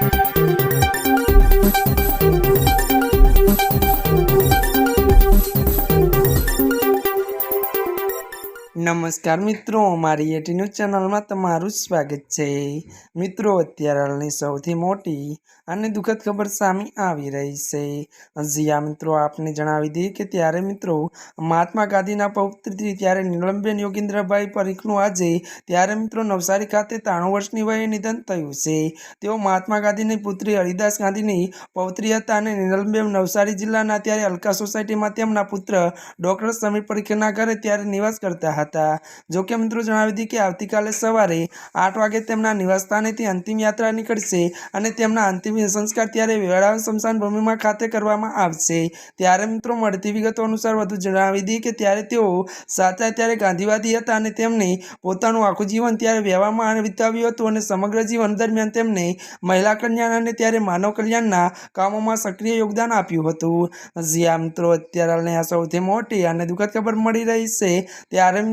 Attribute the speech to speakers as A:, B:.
A: Thank you. નમસ્કાર મિત્રો મારી એટી ન્યૂઝ ચેનલમાં તમારું સ્વાગત છે. મિત્રો, અત્યારે હાલની સૌથી મોટી અને દુઃખદ ખબર સામે આવી રહી છે. જીયા મિત્રો, આપને જણાવી દઈએ કે ત્યારે મિત્રો મહાત્મા ગાંધીના પૌત્રથી ત્યારે નીલમબેન યોગેન્દ્રભાઈ પરીખનું આજે ત્યારે મિત્રો નવસારી ખાતે ત્રાણું વર્ષની વયે નિધન થયું છે. તેઓ મહાત્મા ગાંધીની પુત્રી હરિદાસ ગાંધીની પૌત્રી હતા અને નીલમબેન નવસારી જિલ્લાના ત્યારે અલકા સોસાયટીમાં તેમના પુત્ર ડૉક્ટર સમીર પરીખના ઘરે ત્યારે નિવાસ કરતા હતા. જોકે મિત્રો જણાવી દઈએ કે આવતીકાલે સવારે આઠ વાગે તેમના નિવાસસ્થાનેથી અંતિમ યાત્રા નીકળશે અને તેમના અંતિમ સંસ્કાર ત્યારે વેળા સ્મશાન ભૂમિમાં ખાતે કરવામાં આવશે. ત્યારે મિત્રો મળતી વિગતો અનુસાર વધુ જણાવી દઈએ કે ત્યારે તેઓ સાચા ત્યારે ગાંધીવાદી હતા અને તેમને પોતાનું આખું જીવન ત્યારે વ્યવહારમાં વિતાવ્યું હતું અને સમગ્ર જીવન દરમિયાન તેમને મહિલા કલ્યાણ અને ત્યારે માનવ કલ્યાણના કામોમાં સક્રિય યોગદાન આપ્યું હતું. જ્યાં મિત્રો, અત્યારે આ સૌથી મોટી અને દુઃખદ ખબર મળી રહી છે. ત્યારે